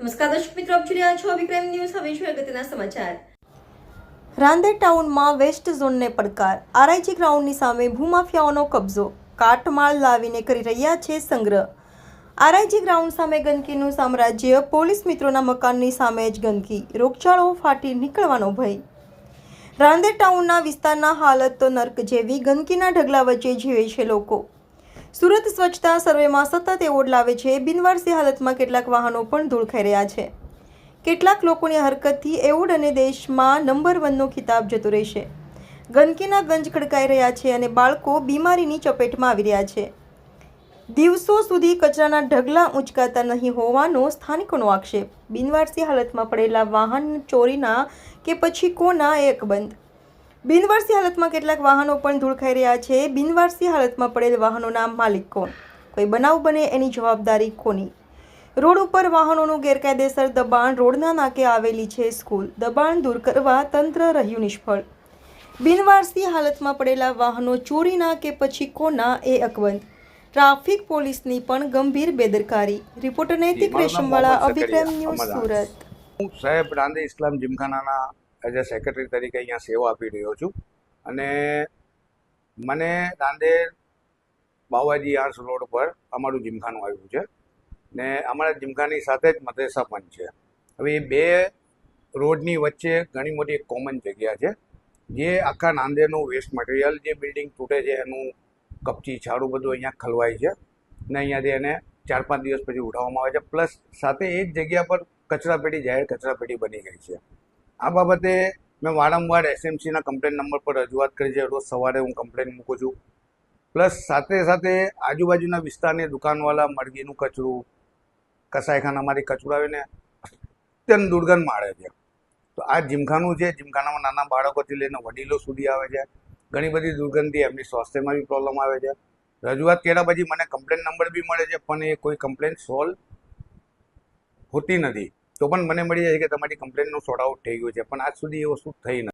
નમસ્કાર દર્શક મિત્રો, આપ જોઈ રહ્યા છો વિક્રમ ન્યૂઝ. હવે જોઈએ અગત્યના સમાચાર. રાંદેર ટાઉનમાં વેસ્ટ ઝોનને પડકાર. આરઆઈજી ગ્રાઉન્ડની સામે ભૂમાફિયાઓનો કબજો. કાટમાળ લાવીને કરી રહ્યા છે સંગ્રહ. આરઆઈજી ગ્રાઉન્ડ સામે ગંદકીનું સામ્રાજ્ય, પોલીસ મિત્રોના મકાનની સામે જ ગંદકી. રોગચાળો ફાટી નીકળવાનો ભય. રાંદેર ટાઉનના વિસ્તારના હાલત તો નર્ક જેવી. ગંદકીના ઢગલા વચ્ચે જીવે છે લોકો. સુરત સ્વચ્છતા સર્વેમાં સતત એવોર્ડ લાવે છે. બિનવારસી હાલતમાં કેટલાક વાહનો પણ ધૂળ ખાઈ રહ્યા છે. કેટલાક લોકોની હરકતથી એવોર્ડ અને દેશમાં નંબર વનનો ખિતાબ જતો રહેશે. ગંદકીના ગંજ ખડકાઈ રહ્યા છે અને બાળકો બીમારીની ચપેટમાં આવી રહ્યા છે. દિવસો સુધી કચરાના ઢગલા ઉંચકાતા નહીં હોવાનો સ્થાનિકોનો આક્ષેપ. બિનવારસી હાલતમાં પડેલા વાહન ચોરીના કે પછી કોના એક અકબંધ? બિનવારસી હાલતમાં કેટલાક વાહનો પણ ધૂળ ખાઈ રહ્યા છે. બિનવારસી હાલતમાં પડેલ વાહનોના માલિક કોણ? કોઈ બનાવ બને એની જવાબદારી કોની? રોડ ઉપર વાહનોનું ગેરકાયદેસર દબાણ રોડના નાકે આવેલી છે સ્કૂલ. દબાણ દૂર કરવા તંત્ર રહ્યું નિષ્ફળ. બિનવારસી હાલતમાં પડેલા વાહનો ચોરીના કે પછી કોના એ અકબંધ? ટ્રાફિક પોલીસની પણ ગંભીર બેદરકારી. રિપોર્ટર નૈતિક રેશમવાળા અભિક્રમ ન્યૂઝ સુરત. હું સાહેબ રાંદે ઇસ્લામ જીમખાનાના એઝ અ સેક્રેટરી તરીકે અહીંયા સેવા આપી રહ્યો છું. અને મને રાંદેર બાવાજી આર્સ રોડ પર અમારું જીમખાનું આવ્યું છે. ને અમારા જીમખાની સાથે જ મદ્રેસા પણ છે. હવે એ બે રોડની વચ્ચે ઘણી મોટી કોમન જગ્યા છે, જે આખા નાંદેરનું વેસ્ટ મટીરિયલ જે બિલ્ડિંગ તૂટે છે એનું કપચી છાડું બધું અહીંયા ખલવાય છે. ને અહીંયાથી એને ચાર પાંચ દિવસ પછી ઉઠાવવામાં આવે છે. પ્લસ સાથે એ જ જગ્યા પર કચરાપેટી, જાહેર કચરાપેટી બની ગઈ છે. આ બાબતે મેં વારંવાર એસએમસીના કમ્પ્લેન નંબર પર રજૂઆત કરી છે. રોજ સવારે હું કમ્પ્લેન મૂકું છું. પ્લસ સાથે સાથે આજુબાજુના વિસ્તારની દુકાનવાળા મરઘીનું કચરું કસાઈખાનામાંથી કચરું આવીને અત્યંત દુર્ગંધ માળે છે. તો આ જીમખાનું છે. જીમખાનામાં નાના બાળકોથી લઈને વડીલો સુધી આવે છે. ઘણી બધી દુર્ગંધથી એમની સ્વાસ્થ્યમાં બી પ્રોબ્લેમ આવે છે. રજૂઆત કર્યા પછી મને કમ્પ્લેન નંબર બી મળે છે, પણ એ કોઈ કમ્પ્લેન સોલ્વ હોતી નથી. તો પણ મને મળી જાય છે કે તમારી કમ્પ્લેનનું સોર્ટ આઉટ થઈ ગયું છે. પણ આજ સુધી એ વસ્તુ થઈ નથી.